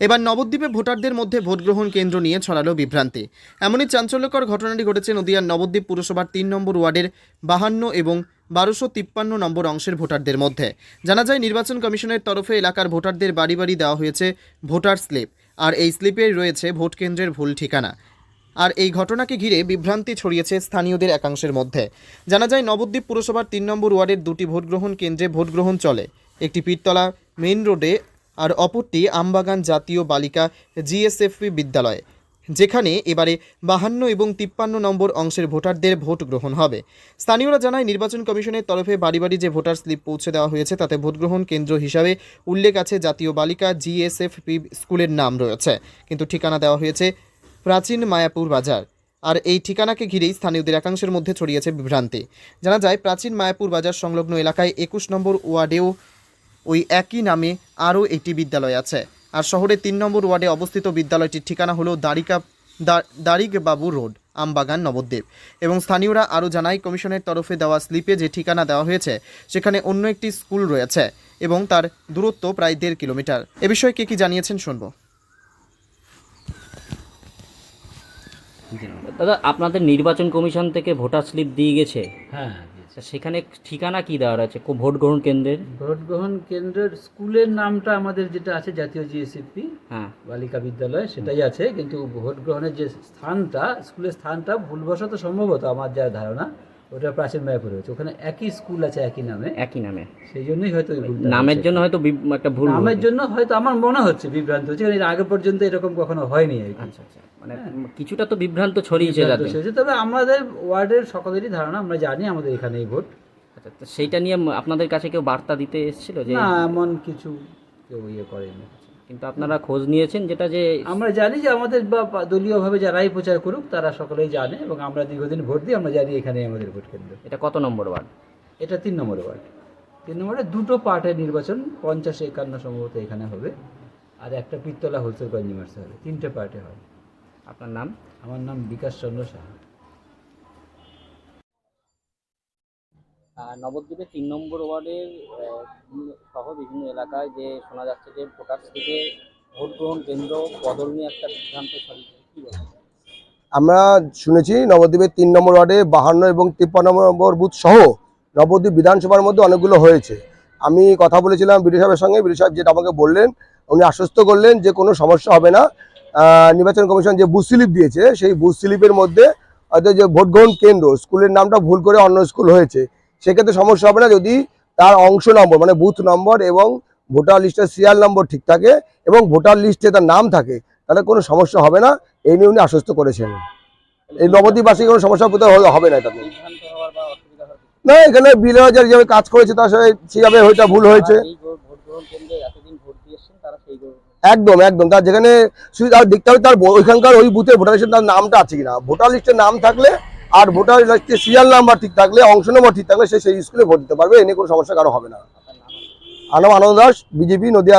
এবার নবদ্বীপে ভোটারদের মধ্যে ভোটগ্রহণ কেন্দ্র নিয়ে ছড়ালো বিভ্রান্তি। এমনই চাঞ্চল্যকর ঘটনাটি ঘটেছে নদিয়ার নবদ্বীপ পুরসভার তিন নম্বর ওয়ার্ডের বাহান্ন এবং বারোশো তিপ্পান্ন নম্বর অংশের ভোটারদের মধ্যে। জানা যায়, নির্বাচন কমিশনের তরফে এলাকার ভোটারদের বাড়ি বাড়ি দেওয়া হয়েছে ভোটার স্লিপ। আর এই স্লিপে রয়েছে ভোট কেন্দ্রের ভুল ঠিকানা। আর এই ঘটনাকে ঘিরে বিভ্রান্তি ছড়িয়েছে স্থানীয়দের একাংশের মধ্যে। জানা যায়, নবদ্বীপ পুরসভার তিন নম্বর ওয়ার্ডের দুটি ভোটগ্রহণ কেন্দ্রে ভোটগ্রহণ চলে। একটি পীরতলা মেইন রোডে আর অপরটি আমবাগান জাতীয় বালিকা জিএসএফপি বিদ্যালয়ে, যেখানে এবারে বাহান্ন এবং তিপ্পান্ন নম্বর অংশের ভোটারদের ভোট গ্রহণ হবে। স্থানীয়রা জানায়, নির্বাচন কমিশনের তরফে বাড়ি বাড়ি যে ভোটার স্লিপ পৌঁছে দেওয়া হয়েছে, তাতে ভোটগ্রহণ কেন্দ্র হিসাবে উল্লেখ আছে জাতীয় বালিকা জিএসএফপি স্কুলের নাম রয়েছে। কিন্তু ঠিকানা দেওয়া হয়েছে প্রাচীন মায়াপুর বাজার। আর এই ঠিকানাকে ঘিরেই স্থানীয়দের একাংশের মধ্যে ছড়িয়েছে বিভ্রান্তি। জানা যায়, প্রাচীন মায়াপুর বাজার সংলগ্ন এলাকায় একুশ নম্বর ওয়ার্ডেও ওই একই নামে আরও একটি বিদ্যালয় আছে। আর শহরের তিন নম্বর ওয়ার্ডে অবস্থিত বিদ্যালয়টির ঠিকানা হলো দারিকা দারিক বাবু রোড আমবাগান নবদ্বীপ। এবং স্থানীয়রা আরও জানায় কমিশনের তরফে দেওয়া স্লিপে যে ঠিকানা দেওয়া হয়েছে সেখানে অন্য একটি স্কুল রয়েছে এবং তার দূরত্ব প্রায় দেড় কিলোমিটার। এ বিষয়ে কে কি জানিয়েছেন শুনব। দাদা আপনাদের নির্বাচন কমিশন থেকে ভোটার স্লিপ দিয়ে গেছে? হ্যাঁ তা সেখানে ঠিকানা কি দেওয়া আছে? কো- ভোট গ্রহণ কেন্দ্রের? ভোট গ্রহণ কেন্দ্রের স্কুলের নামটা আমাদের যেটা আছে জাতীয় জিএসিপি হ্যাঁ। বালিকা বিদ্যালয় সেটাই আছে। কিন্তু ভোট গ্রহণের যে স্থানটা স্কুলের স্থানটা ভুলবশত সম্ভবত আমার যা ধারণা ওটা প্রাচীন মায়াপুরে হচ্ছে ওখানে একই স্কুল আছে একই নামে। একই নামে। সেই জন্যই হয়তো নামের জন্য হয়তো একটা ভুল নামের জন্য হয়তো আমার মনে হচ্ছে বিভ্রান্ত হচ্ছে এর আগে পর্যন্ত এরকম কখনো হয়নি আর কি। আচ্ছা আচ্ছা। মানে কিছুটা তো বিভ্রান্ত ছড়িয়েছে যাতে তবে আমাদের ওয়ার্ডের সকলেরই ধারণা আমরা জানি আমাদের এখানেই ভোট। আচ্ছা তো সেইটা নিয়ে আপনাদের কাছে কেউ বার্তা দিতে এসেছিল যে না এমন কিছু কেউ ইয়ে করেনি। কিন্তু আপনারা খোঁজ নিয়েছেন যেটা যে আমরা জানি যে আমাদের বা দলীয়ভাবে যারাই প্রচার করুক তারা সকলেই জানে এবং আমরা দীর্ঘদিন ভোট দিই আমরা জানি এখানে আমাদের ভোট কেন্দ্র। এটা কত নম্বর ওয়ার্ড? এটা তিন নম্বর ওয়ার্ড। তিন নম্বরে দুটো পার্টের নির্বাচন পঞ্চাশ একান্ন সম্ভবত এখানে হবে আর একটা পিত্তলা হোলসেল কনজিউমার্সে হবে তিনটে পার্টে হবে আপনার নাম? আমার নাম বিকাশ চন্দ্র সাহা। নবদ্বীপে তিন নম্বর ওয়ার্ডের সহ বিভিন্ন এলাকায় যে শোনা যাচ্ছে যে ভোটার থেকে ভোট গ্রহণ কেন্দ্র বদল নিয়ে একটা সিদ্ধান্ত আমরা শুনেছি নবদ্বীপের তিন নম্বর ওয়ার্ডে বাহান্ন এবং তিপ্পান্ন নম্বর বুথ সহ নবদ্বীপ বিধানসভার মধ্যে অনেকগুলো হয়েছে। আমি কথা বলেছিলাম বিডিও সাহেবের সঙ্গে, বিডিও সাহেব যেটা আমাকে বললেন, উনি আশ্বস্ত করলেন যে কোনো সমস্যা হবে না। নির্বাচন কমিশন যে বুথ স্লিপ দিয়েছে, সেই বুথ স্লিপের মধ্যে হয়তো যে ভোট গ্রহণ কেন্দ্র, স্কুলের নামটা ভুল করে অন্য স্কুল হয়েছে সেক্ষেত্রে সমস্যা হবে না যদি তার অংশ নম্বর মানে বুথ নম্বর এবং ভোটার লিস্টের সিরিয়াল নম্বর ঠিক থাকে এবং ভোটার লিস্টে তার নাম থাকে তাহলে কোনো সমস্যা হবে না। এই নিয়ে উনি আশ্বস্ত করেছেন। এই নবদ্বীপবাসী কোনো সমস্যা হবে- না কিছু না এখানে বিলে বাজার যেভাবে কাজ করেছে তার সাথে সেভাবে ওইটা ভুল হয়েছে। একদম একদম। তার যেখানে দেখতে হবে তার ওইখানকার ওই বুথে ভোটার লিস্টে তার নামটা আছে কিনা। ভোটার লিস্টের নাম থাকলে আর ভোটার সিরিয়াল নাম্বার ঠিক থাকলে, অংশ নাম্বার ঠিক থাকলে সে সেই স্কুলে ভোট দিতে পারবে, এ নিয়ে কোনো সমস্যা কারও হবে না। আনন্দ আনন্দ দাস, বিজেপি, নদিয়া